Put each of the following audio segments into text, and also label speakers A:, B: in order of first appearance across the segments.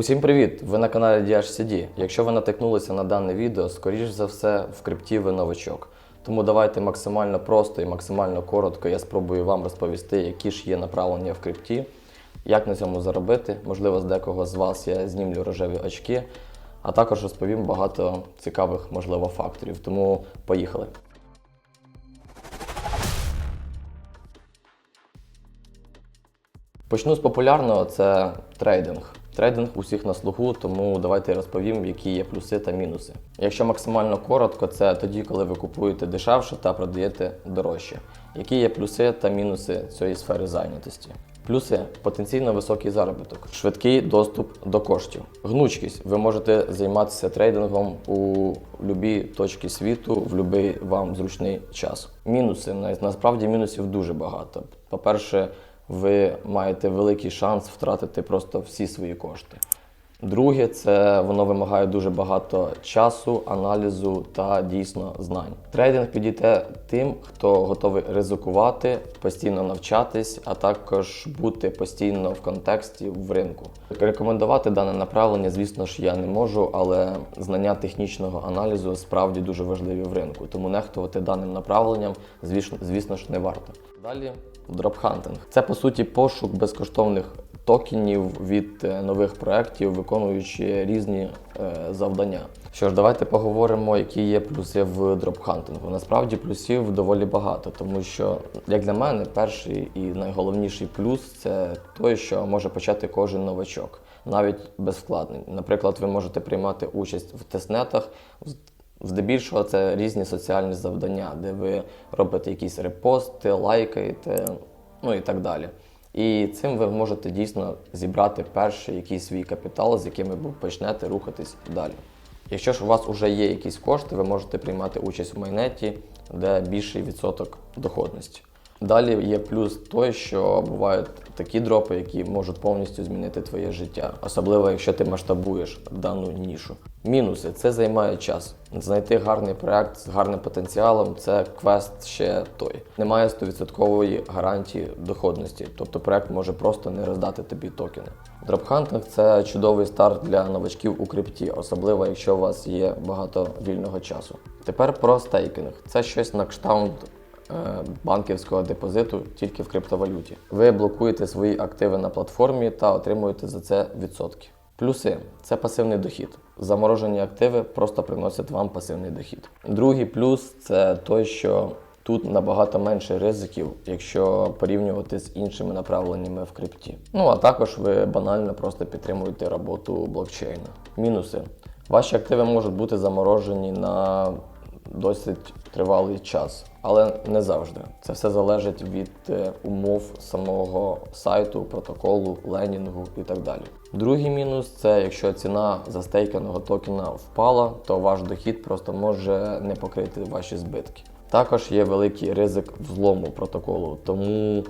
A: Усім привіт! Ви на каналі DHCD. Якщо ви натикнулися на дане відео, скоріш за все в крипті ви новачок. Тому давайте максимально просто і максимально коротко я спробую вам розповісти, які ж є направлення в крипті, як на цьому заробити. Можливо, з декого з вас я знімлю рожеві очки, а також розповім багато цікавих, можливо, факторів. Тому поїхали. Почну з популярного це трейдинг. Трейдинг усіх на слуху, тому давайте я розповім, які є плюси та мінуси. Якщо максимально коротко, це тоді, коли ви купуєте дешевше та продаєте дорожче. Які є плюси та мінуси цієї сфери зайнятості? Плюси потенційно високий заробіток, швидкий доступ до коштів, гнучкість. Ви можете займатися трейдингом у будь-якій точці світу в будь-який вам зручний час. Мінуси На- насправді мінусів дуже багато. По-перше, ви маєте великий шанс втратити просто всі свої кошти. Друге, це воно вимагає дуже багато часу, аналізу та дійсно знань. Трейдинг підійде тим, хто готовий ризикувати, постійно навчатись, а також бути постійно в контексті в ринку. Рекомендувати дане направлення, звісно ж, я не можу, але знання технічного аналізу справді дуже важливі в ринку, тому нехтувати даним направленням, звісно, звісно ж, не варто. Далі дропхантинг. Це по суті пошук безкоштовних токенів від е, нових проєктів, виконуючи різні е, завдання. Що ж, давайте поговоримо, які є плюси в дропхантингу. Насправді плюсів доволі багато, тому що, як для мене, перший і найголовніший плюс це той, що може почати кожен новачок, навіть без вкладень. Наприклад, ви можете приймати участь в тестнетах. Здебільшого це різні соціальні завдання, де ви робите якісь репости, лайкаєте, ну і так далі. І цим ви можете дійсно зібрати перший якийсь свій капітал, з яким ви почнете рухатись далі. Якщо ж у вас вже є якісь кошти, ви можете приймати участь в майнеті, де більший відсоток доходності. Далі є плюс той, що бувають такі дропи, які можуть повністю змінити твоє життя, особливо якщо ти масштабуєш дану нішу. Мінуси це займає час. Знайти гарний проект з гарним потенціалом це квест ще той. Немає 100% гарантії доходності, тобто проект може просто не роздати тобі токени. Дропхантинг це чудовий старт для новачків у крипті, особливо якщо у вас є багато вільного часу. Тепер про стейкінг. Це щось на кшталт банківського депозиту тільки в криптовалюті. Ви блокуєте свої активи на платформі та отримуєте за це відсотки. Плюси це пасивний дохід. Заморожені активи просто приносять вам пасивний дохід. Другий плюс це той, що тут набагато менше ризиків, якщо порівнювати з іншими направленнями в крипті. Ну а також ви банально просто підтримуєте роботу блокчейна. Мінуси. Ваші активи можуть бути заморожені на досить тривалий час, але не завжди. Це все залежить від е, умов самого сайту, протоколу, ленінгу і так далі. Другий мінус це якщо ціна застейканого токена впала, то ваш дохід просто може не покрити ваші збитки. Також є великий ризик взлому протоколу, тому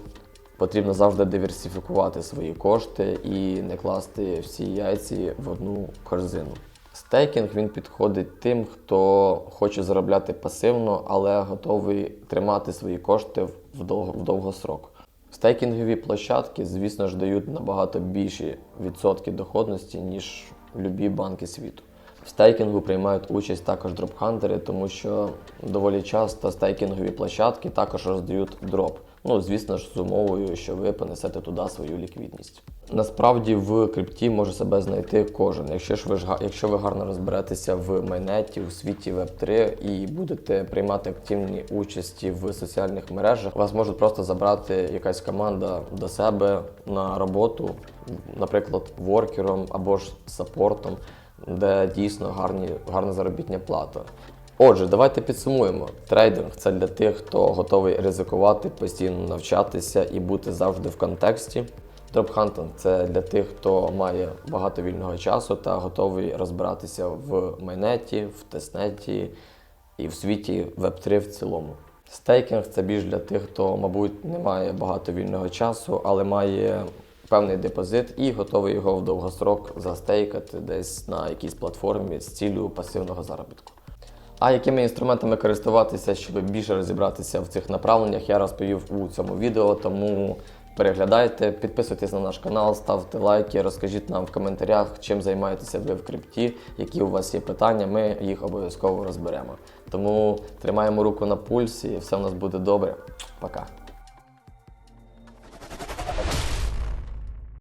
A: потрібно завжди диверсифікувати свої кошти і не класти всі яйці в одну корзину. Стейкінг він підходить тим, хто хоче заробляти пасивно, але готовий тримати свої кошти в довго- в довгосрок. Стейкінгові площадки, звісно ж, дають набагато більші відсотки доходності, ніж любі банки світу. В стейкінгу приймають участь також дропхантери, тому що доволі часто стейкінгові площадки також роздають дроп. Ну, звісно ж, з умовою, що ви понесете туди свою ліквідність. Насправді в крипті може себе знайти кожен. Якщо ж ви ж якщо ви гарно розберетеся в майнеті, у світі Web3 і будете приймати активні участі в соціальних мережах, вас можуть просто забрати якась команда до себе на роботу, наприклад, воркером або ж саппортом, де дійсно гарні, гарна заробітня плата. Отже, давайте підсумуємо. Трейдинг це для тих, хто готовий ризикувати, постійно навчатися і бути завжди в контексті. Дропхантинг це для тих, хто має багато вільного часу та готовий розбиратися в майнеті, в тестнеті і в світі Web3 в цілому. Стейкінг це більш для тих, хто, мабуть, не має багато вільного часу, але має певний депозит і готовий його в довгосрок застейкати десь на якійсь платформі з цілею пасивного заробітку. А якими інструментами користуватися, щоб більше розібратися в цих направленнях, я розповів у цьому відео. Тому Переглядайте, підписуйтесь на наш канал, ставте лайки, розкажіть нам в коментарях, чим займаєтеся ви в крипті, які у вас є питання, ми їх обов'язково розберемо. Тому тримаємо руку на пульсі, і все у нас буде добре. Пока.